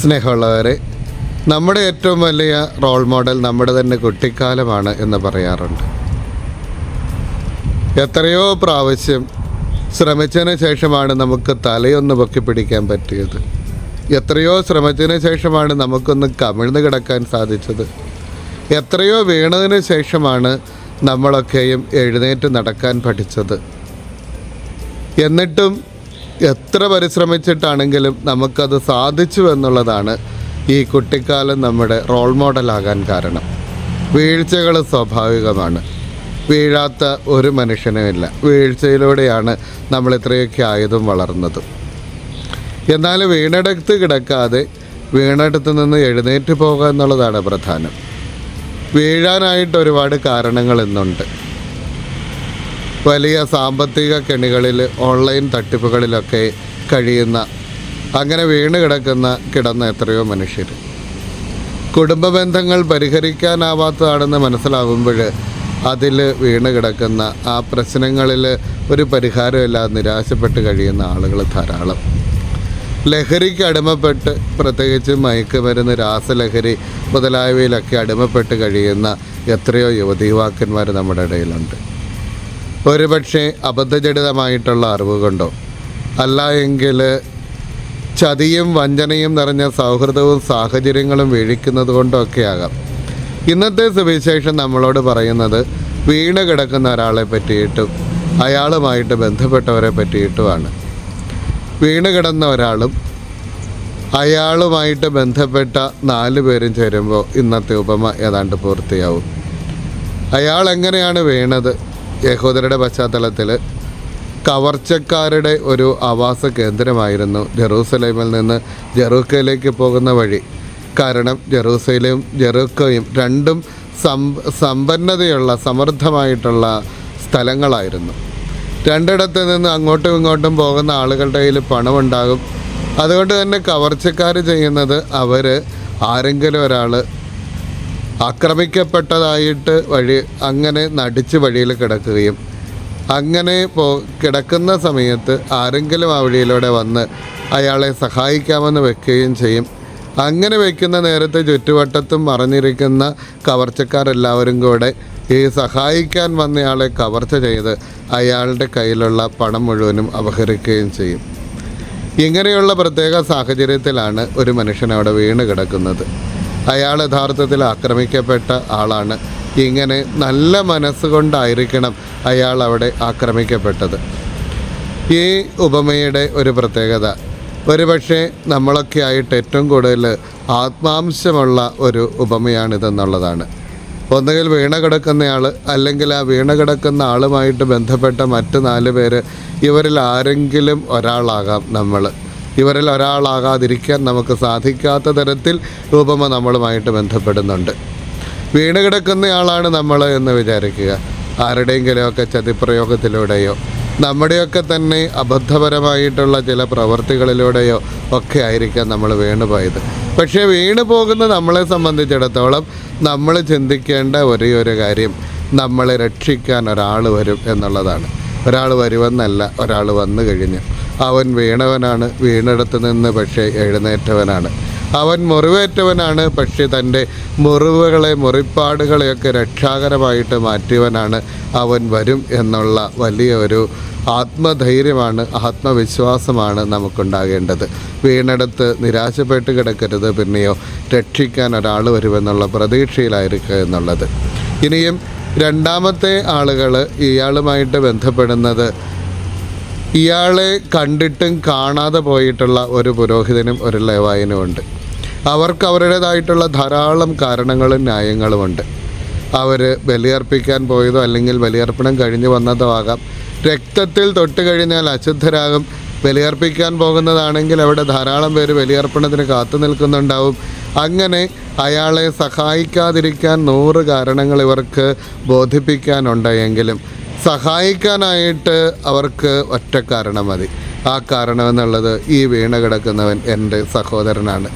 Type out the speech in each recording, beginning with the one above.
സ്നേഹമുള്ളവരെ നമ്മുടെ ഏറ്റവും വലിയ റോൾ മോഡൽ നമ്മുടെ തന്നെ കുട്ടിക്കാലമാണ് എന്ന് പറയാറുണ്ട്. എത്രയോ പ്രാവശ്യം ശ്രമിച്ചതിന് ശേഷമാണ് നമുക്ക് തലയൊന്ന് പൊക്കി പിടിക്കാൻ പറ്റിയത്. എത്രയോ ശ്രമിച്ചതിന് ശേഷമാണ് നമുക്കൊന്ന് കമിഴ്ന്ന് കിടക്കാൻ സാധിച്ചത്. എത്രയോ വീണതിന് ശേഷമാണ് നമ്മളൊക്കെയും എഴുന്നേറ്റ് നടക്കാൻ പഠിച്ചത്. എന്നിട്ടും എത്ര പരിശ്രമിച്ചിട്ടാണെങ്കിലും നമുക്കത് സാധിച്ചു എന്നുള്ളതാണ് ഈ കുട്ടിക്കാലം നമ്മുടെ റോൾ മോഡലാകാൻ കാരണം. വീഴ്ചകൾ സ്വാഭാവികമാണ്. വീഴാത്ത ഒരു മനുഷ്യനുമില്ല വീഴ്ചയിലൂടെയാണ് നമ്മൾ ഇത്രയൊക്കെ ആയതും വളർന്നതും. എന്നാൽ വീണെടുത്ത് കിടക്കാതെ വീണെടുത്ത് നിന്ന് എഴുന്നേറ്റ് പോകുക എന്നുള്ളതാണ് പ്രധാനം. വീഴാനായിട്ട് ഒരുപാട് കാരണങ്ങൾ ഇന്നുണ്ട്. വലിയ സാമ്പത്തിക കെണികളിൽ ഓൺലൈൻ തട്ടിപ്പുകളിലൊക്കെ കഴിയുന്ന അങ്ങനെ വീണ് കിടക്കുന്ന കിടന്ന എത്രയോ മനുഷ്യർ കുടുംബ ബന്ധങ്ങൾ പരിഹരിക്കാനാവാത്തതാണെന്ന് മനസ്സിലാകുമ്പോൾ അതിൽ വീണ് കിടക്കുന്ന ആ പ്രശ്നങ്ങളിൽ ഒരു പരിഹാരമില്ലാതെ നിരാശപ്പെട്ട് കഴിയുന്ന ആളുകൾ ധാരാളം. ലഹരിക്ക് അടിമപ്പെട്ട് പ്രത്യേകിച്ച് മയക്കുമരുന്ന് രാസലഹരി മുതലായവയിലൊക്കെ അടിമപ്പെട്ട് കഴിയുന്ന എത്രയോ യുവതി യുവാക്കന്മാർ നമ്മുടെ ഇടയിലുണ്ട്. ഒരുപക്ഷെ അബദ്ധജടിതമായിട്ടുള്ള അറിവ് കൊണ്ടോ അല്ല എങ്കിൽ ചതിയും വഞ്ചനയും നിറഞ്ഞ സൗഹൃദവും സാഹചര്യങ്ങളും വീഴിക്കുന്നത് കൊണ്ടോ ഒക്കെ ആകാം. ഇന്നത്തെ സുവിശേഷം നമ്മളോട് പറയുന്നത് വീണ് കിടക്കുന്ന ഒരാളെ പറ്റിയിട്ടും അയാളുമായിട്ട് ബന്ധപ്പെട്ടവരെ പറ്റിയിട്ടുമാണ്. വീണ് കിടന്ന ഒരാളും അയാളുമായിട്ട് ബന്ധപ്പെട്ട നാല് പേരും ചേരുമ്പോൾ ഇന്നത്തെ ഉപമ ഏതാണ്ട് പൂർത്തിയാവും. അയാൾ എങ്ങനെയാണ് വീണത്? യഹോദരുടെ പശ്ചാത്തലത്തിൽ കവർച്ചക്കാരുടെ ഒരു ആവാസ കേന്ദ്രമായിരുന്നു ജെറൂസലേമിൽ നിന്ന് ജെറൂക്കയിലേക്ക് പോകുന്ന വഴി. കാരണം ജെറൂസലേം ജെറൂക്കയും രണ്ടും സമ്പന്നതയുള്ള സമൃദ്ധമായിട്ടുള്ള സ്ഥലങ്ങളായിരുന്നു. രണ്ടിടത്ത് നിന്ന് അങ്ങോട്ടും ഇങ്ങോട്ടും പോകുന്ന ആളുകളുടെ കയ്യിൽ പണമുണ്ടാകും. അതുകൊണ്ട് തന്നെ കവർച്ചക്കാർ ചെയ്യുന്നത് അവർ ആരെങ്കിലും ഒരാൾ ആക്രമിക്കപ്പെട്ടതായിട്ട് വഴി അങ്ങനെ നടിച്ച് വഴിയിൽ കിടക്കുകയും അങ്ങനെ പോ കിടക്കുന്ന സമയത്ത് ആരെങ്കിലും ആ വഴിയിലൂടെ വന്ന് അയാളെ സഹായിക്കാമെന്ന് വെക്കുകയും ചെയ്യും. അങ്ങനെ വയ്ക്കുന്ന നേരത്തെ ചുറ്റുവട്ടത്തും മറഞ്ഞിരിക്കുന്ന കവർച്ചക്കാരെല്ലാവരും കൂടെ ഈ സഹായിക്കാൻ വന്നയാളെ കവർച്ച ചെയ്ത് അയാളുടെ കയ്യിലുള്ള പണം മുഴുവനും അപഹരിക്കുകയും ചെയ്യും. ഇങ്ങനെയുള്ള പ്രത്യേക സാഹചര്യത്തിലാണ് ഒരു മനുഷ്യൻ അവിടെ വീണ് കിടക്കുന്നത്. അയാൾ യഥാർത്ഥത്തിൽ ആക്രമിക്കപ്പെട്ട ആളാണ്. ഇങ്ങനെ നല്ല മനസ്സുകൊണ്ടായിരിക്കണം അയാൾ അവിടെ ആക്രമിക്കപ്പെട്ടത്. ഈ ഉപമയുടെ ഒരു പ്രത്യേകത ഒരുപക്ഷെ നമ്മളൊക്കെ ആയിട്ട് ഏറ്റവും കൂടുതൽ ആത്മാംശമുള്ള ഒരു ഉപമയാണിതെന്നുള്ളതാണ്. ഒന്നുകിൽ വീണ കിടക്കുന്നയാൾ അല്ലെങ്കിൽ ആ വീണ കിടക്കുന്ന ആളുമായിട്ട് ബന്ധപ്പെട്ട മറ്റ് നാല് പേര് ഇവരിൽ ആരെങ്കിലും ഒരാളാകാം നമ്മൾ. ഇവരിൽ ഒരാളാകാതിരിക്കാൻ നമുക്ക് സാധിക്കാത്ത തരത്തിൽ രൂപമ നമ്മളുമായിട്ട് ബന്ധപ്പെടുന്നുണ്ട്. വീണ് കിടക്കുന്നയാളാണ് നമ്മൾ എന്ന് വിചാരിക്കുക. ആരുടെയെങ്കിലുമൊക്കെ ചതിപ്രയോഗത്തിലൂടെയോ നമ്മുടെയൊക്കെ തന്നെ അബദ്ധപരമായിട്ടുള്ള ചില പ്രവൃത്തികളിലൂടെയോ ഒക്കെ ആയിരിക്കാം നമ്മൾ വീണുപോയത്. പക്ഷേ വീണു പോകുന്ന നമ്മളെ സംബന്ധിച്ചിടത്തോളം നമ്മൾ ചിന്തിക്കേണ്ട ഒരേ ഒരു കാര്യം നമ്മളെ രക്ഷിക്കാൻ ഒരാൾ വരും എന്നുള്ളതാണ്. ഒരാൾ വരുമെന്നല്ല ഒരാൾ വന്നു കഴിഞ്ഞു. അവൻ വീണവനാണ്. വീണിടത്ത് നിന്ന് പക്ഷേ എഴുന്നേറ്റവനാണ്. അവൻ മുറിവേറ്റവനാണ്. പക്ഷേ തന്റെ മുറിവുകളെ മുറിപ്പാടുകളെയൊക്കെ രക്ഷാകരമായിട്ട് മാറ്റിയവനാണ് അവൻ വരും എന്നുള്ള വലിയ ഒരു ആത്മധൈര്യമാണ് ആത്മവിശ്വാസമാണ് നമുക്കുണ്ടാകേണ്ടത്. വീണെടുത്ത് നിരാശപ്പെട്ട് കിടക്കരുത്. പിന്നെയോ രക്ഷിക്കാൻ ഒരാൾ വരുമെന്നുള്ള പ്രതീക്ഷയിലായിരിക്കുക എന്നുള്ളത്. ഇനിയും രണ്ടാമത്തെ ആളുകൾ ഇയാളുമായിട്ട് ബന്ധപ്പെടുന്നത് ഇയാളെ കണ്ടിട്ടും കാണാതെ പോയിട്ടുള്ള ഒരു പുരോഹിതനും ഒരു ലേവായനും ഉണ്ട്. അവർക്ക് അവരുടേതായിട്ടുള്ള ധാരാളം കാരണങ്ങളും ന്യായങ്ങളുമുണ്ട് അവർ ബലിയർപ്പിക്കാൻ പോയതോ അല്ലെങ്കിൽ ബലിയർപ്പണം കഴിഞ്ഞു വന്നതോ ആകാം. രക്തത്തിൽ തൊട്ട് കഴിഞ്ഞാൽ അശുദ്ധരാകും. ബലിയർപ്പിക്കാൻ പോകുന്നതാണെങ്കിൽ അവിടെ ധാരാളം പേര് ബലിയർപ്പണത്തിന് കാത്തു നിൽക്കുന്നുണ്ടാവും. അങ്ങനെ അയാളെ സഹായിക്കാതിരിക്കാൻ നൂറ് കാരണങ്ങൾ ഇവർക്ക് ബോധിപ്പിക്കാനുണ്ടെങ്കിലും സഹായിക്കാനായിട്ട് അവർക്ക് ഒറ്റ കാരണം മതി. ആ കാരണം എന്നുള്ളത് ഈ വീണ കിടക്കുന്നവൻ എന്റെ സഹോദരനാണ്.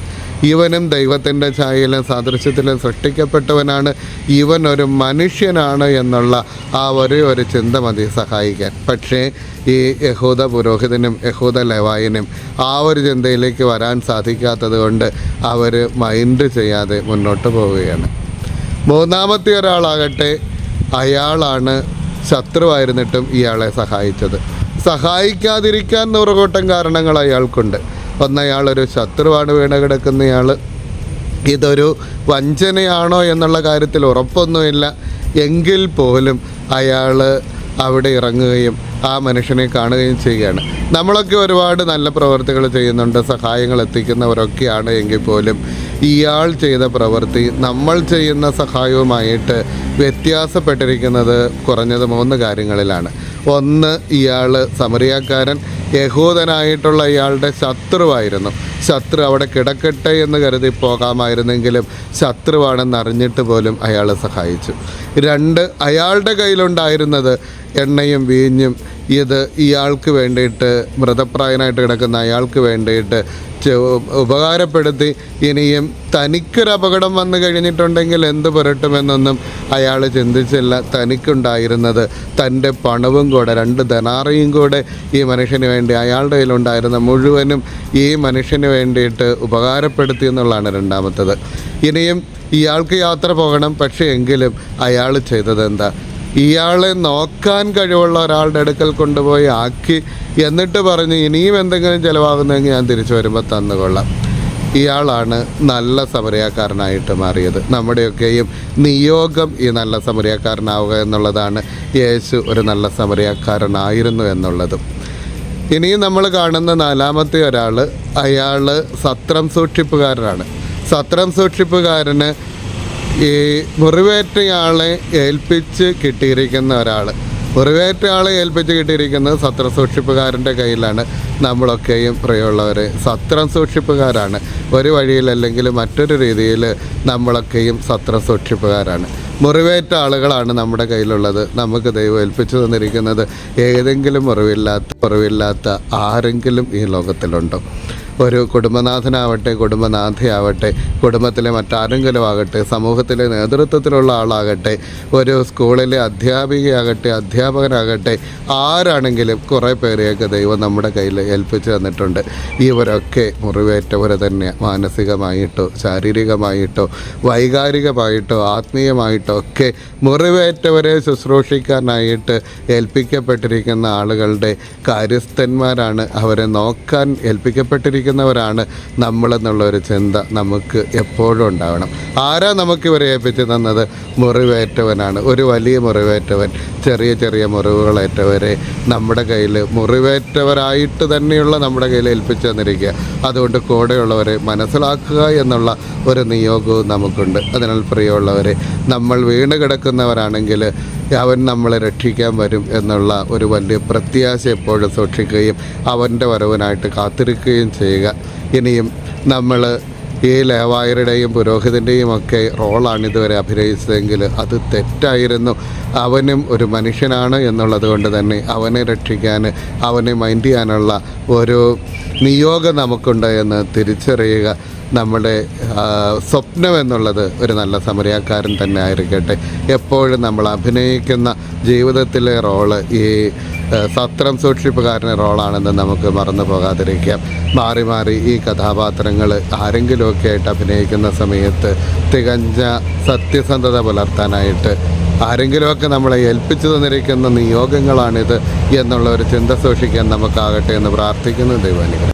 ഇവനും ദൈവത്തിന്റെ ഛായയിലും സാദൃശ്യത്തിലും സൃഷ്ടിക്കപ്പെട്ടവനാണ്. ഇവൻ ഒരു മനുഷ്യനാണ് എന്നുള്ള ആ ഒരേ ഒരു ചിന്ത മതി സഹായിക്കാൻ. പക്ഷേ ഈ യഹൂദ പുരോഹിതനും യഹൂദ ലവായനും ആ ഒരു ചിന്തയിലേക്ക് വരാൻ സാധിക്കാത്തത് കൊണ്ട് അവർ മൈൻഡ് ചെയ്യാതെ മുന്നോട്ട് പോവുകയാണ്. മൂന്നാമത്തെ ഒരാളാകട്ടെ അയാളാണ് ശത്രുവായിരുന്നിട്ടും ഇയാളെ സഹായിച്ചത്. സഹായിക്കാതിരിക്കാൻ നൂറുകൂട്ടം കാരണങ്ങൾ അയാൾക്കുണ്ട്. ഒന്ന് അയാളൊരു ശത്രുവാണ് വീണ് കിടക്കുന്നയാൾ ഇതൊരു വഞ്ചനയാണോ എന്നുള്ള കാര്യത്തിൽ ഉറപ്പൊന്നുമില്ല. എങ്കിൽ പോലും അയാൾ അവിടെ ഇറങ്ങുകയും ആ മനുഷ്യനെ കാണുകയും ചെയ്യുകയാണ്. നമ്മളൊക്കെ ഒരുപാട് നല്ല പ്രവർത്തികൾ ചെയ്യുന്നുണ്ട്. സഹായങ്ങൾ എത്തിക്കുന്നവരൊക്കെയാണ് എങ്കിൽ പോലും ഇയാൾ ചെയ്ത പ്രവൃത്തി നമ്മൾ ചെയ്യുന്ന സഹായവുമായിട്ട് വ്യത്യാസപ്പെട്ടിരിക്കുന്നത് കുറഞ്ഞത് മൂന്ന് കാര്യങ്ങളിലാണ്. ഒന്ന് ഇയാൾ സമറിയാക്കാരൻ യഹൂദനായിട്ടുള്ള ഇയാളുടെ ശത്രുവായിരുന്നു. ശത്രു അവിടെ കിടക്കട്ടെ എന്ന് കരുതി പോകാമായിരുന്നെങ്കിലും ശത്രുവാണെന്ന് അറിഞ്ഞിട്ട് പോലും അയാൾ സഹായിച്ചു. രണ്ട് അയാളുടെ കയ്യിലുണ്ടായിരുന്നത് എണ്ണയും വീഞ്ഞും. ഇത് ഇയാൾക്ക് വേണ്ടിയിട്ട് മൃതപ്രായനായിട്ട് കിടക്കുന്ന അയാൾക്ക് വേണ്ടിയിട്ട് ഉപകാരപ്പെടുത്തി. ഇനിയും തനിക്കൊരു അപകടം വന്നു കഴിഞ്ഞിട്ടുണ്ടെങ്കിൽ എന്ത് പുരട്ടുമെന്നൊന്നും അയാൾ ചിന്തിച്ചില്ല. തനിക്കുണ്ടായിരുന്നത് തന്റെ പണവും കൂടെ രണ്ട് ധനാറയും കൂടെ ഈ മനുഷ്യന് വേണ്ടി അയാളുടെ കയ്യിലുണ്ടായിരുന്ന മുഴുവനും ഈ മനുഷ്യന് വേണ്ടിയിട്ട് ഉപകാരപ്പെടുത്തി എന്നുള്ളതാണ് രണ്ടാമത്തത്. ഇനിയും ഇയാൾക്ക് യാത്ര പോകണം പക്ഷേ എങ്കിലും അയാൾ ചെയ്തത് എന്താ? ഇയാളെ നോക്കാൻ കഴിവുള്ള ഒരാളുടെ അടുക്കൽ കൊണ്ടുപോയി ആക്കി എന്നിട്ട് പറഞ്ഞ് ഇനിയും എന്തെങ്കിലും ചിലവാകുന്നെങ്കിൽ ഞാൻ തിരിച്ചു വരുമ്പോൾ തന്നുകൊള്ളാം ഇയാളാണ് നല്ല സമരയാക്കാരനായിട്ട് മാറിയത്. നമ്മുടെയൊക്കെയും നിയോഗം ഈ നല്ല സമരയാക്കാരനാവുക എന്നുള്ളതാണ് യേശു ഒരു നല്ല സമരയാക്കാരനായിരുന്നു എന്നുള്ളതും. ഇനിയും നമ്മൾ കാണുന്ന നാലാമത്തെ ഒരാൾ അയാൾ സത്രം സൂക്ഷിപ്പുകാരനാണ്. സത്രം സൂക്ഷിപ്പുകാരന് ഈ മുറിവേറ്റയാളെ ഏൽപ്പിച്ച് കിട്ടിയിരിക്കുന്ന ഒരാൾ. മുറിവേറ്റയാളെ ഏൽപ്പിച്ച് കിട്ടിയിരിക്കുന്നത് സത്രം സൂക്ഷിപ്പുകാരന്റെ കയ്യിലാണ്. നമ്മളൊക്കെയും പ്രിയമുള്ളവർ സത്രം സൂക്ഷിപ്പുകാരാണ്. ഒരു വഴിയിലല്ലെങ്കിൽ മറ്റൊരു രീതിയിൽ നമ്മളൊക്കെയും സത്രം സൂക്ഷിപ്പുകാരാണ്. മുറിവേറ്റ ആളുകളാണ് നമ്മുടെ കയ്യിലുള്ളത്. നമുക്ക് ദൈവം ഏൽപ്പിച്ചു തന്നിരിക്കുന്നത് ഏതെങ്കിലും മുറിവില്ലാത്ത മുറിവില്ലാത്ത ആരെങ്കിലും ഈ ലോകത്തിലുണ്ടോ? ഒരു കുടുംബനാഥനാവട്ടെ കുടുംബനാഥയാവട്ടെ കുടുംബത്തിലെ മറ്റാരെങ്കിലും ആകട്ടെ സമൂഹത്തിലെ നേതൃത്വത്തിലുള്ള ആളാകട്ടെ ഒരു സ്കൂളിലെ അധ്യാപികയാകട്ടെ അധ്യാപകനാകട്ടെ ആരാണെങ്കിലും കുറേ പേരെയൊക്കെ ദൈവം നമ്മുടെ കയ്യിൽ ഏൽപ്പിച്ചു തന്നിട്ടുണ്ട്. ഇവരൊക്കെ മുറിവേറ്റവരെ തന്നെ മാനസികമായിട്ടോ ശാരീരികമായിട്ടോ വൈകാരികമായിട്ടോ ആത്മീയമായിട്ടോ ഒക്കെ മുറിവേറ്റവരെ ശുശ്രൂഷിക്കാനായിട്ട് ഏൽപ്പിക്കപ്പെട്ടിരിക്കുന്ന ആളുകളുടെ കാര്യസ്ഥന്മാരാണ്. അവരെ നോക്കാൻ ഏൽപ്പിക്കപ്പെട്ടിരിക്കുന്നവരാണ് നമ്മളെന്നുള്ള ഒരു ചിന്ത നമുക്ക് എപ്പോഴും ഉണ്ടാവണം. ആരാ നമുക്ക് ഇവരെ ഏൽപ്പിച്ചു തന്നത്? മുറിവേറ്റവനാണ്. ഒരു വലിയ മുറിവേറ്റവൻ ചെറിയ ചെറിയ മുറിവുകളേറ്റവരെ നമ്മുടെ കയ്യിൽ മുറിവേറ്റവരായിട്ട് തന്നെയുള്ള നമ്മുടെ കയ്യിൽ ഏൽപ്പിച്ചു തന്നിരിക്കുക. അതുകൊണ്ട് കൂടെയുള്ളവരെ മനസ്സിലാക്കുക എന്നുള്ള ഒരു നിയോഗവും നമുക്കുണ്ട്. അതിനാൽ പ്രിയമുള്ളവരെ നമ്മൾ വീണ് കിടക്കുന്നവരാണെങ്കിൽ അവൻ നമ്മളെ രക്ഷിക്കാൻ വരും എന്നുള്ള ഒരു വലിയ പ്രത്യാശ എപ്പോഴും സൂക്ഷിക്കുകയും അവന്റെ വരവനായിട്ട് കാത്തിരിക്കുകയും ചെയ്യുക. ഇനിയും നമ്മൾ ഈ ലേവായരുടെയും പുരോഹിതന്റെയും ഒക്കെ റോളാണ് ഇതുവരെ അഭിനയിച്ചതെങ്കിൽ അത് തെറ്റായിരുന്നു. അവനും ഒരു മനുഷ്യനാണ് എന്നുള്ളത് കൊണ്ട് തന്നെ അവനെ രക്ഷിക്കാൻ അവനെ മൈൻഡ് ചെയ്യാനുള്ള ഒരു നിയോഗം നമുക്കുണ്ട് എന്ന് തിരിച്ചറിയുക നമ്മുടെ സ്വപ്നം എന്നുള്ളത് ഒരു നല്ല സമരക്കാരൻ തന്നെ ആയിരിക്കട്ടെ. എപ്പോഴും നമ്മൾ അഭിനയിക്കുന്ന ജീവിതത്തിലെ റോൾ ഈ സത്രം സൂക്ഷിപ്പുകാരന്റെ റോളാണെന്ന് നമുക്ക് മറന്നു പോകാതിരിക്കാം. മാറി മാറി ഈ കഥാപാത്രങ്ങൾ ആരെങ്കിലുമൊക്കെ ആയിട്ട് അഭിനയിക്കുന്ന സമയത്ത് തികഞ്ഞ സത്യസന്ധത പുലർത്താനായിട്ട് ആരെങ്കിലുമൊക്കെ നമ്മളെ ഏൽപ്പിച്ചു തന്നിരിക്കുന്ന നിയോഗങ്ങളാണിത് എന്നുള്ള ഒരു ചിന്ത സൂക്ഷിക്കാൻ നമുക്കാകട്ടെ എന്ന് പ്രാർത്ഥിക്കുന്നു ദൈവാനുഗ്രഹം.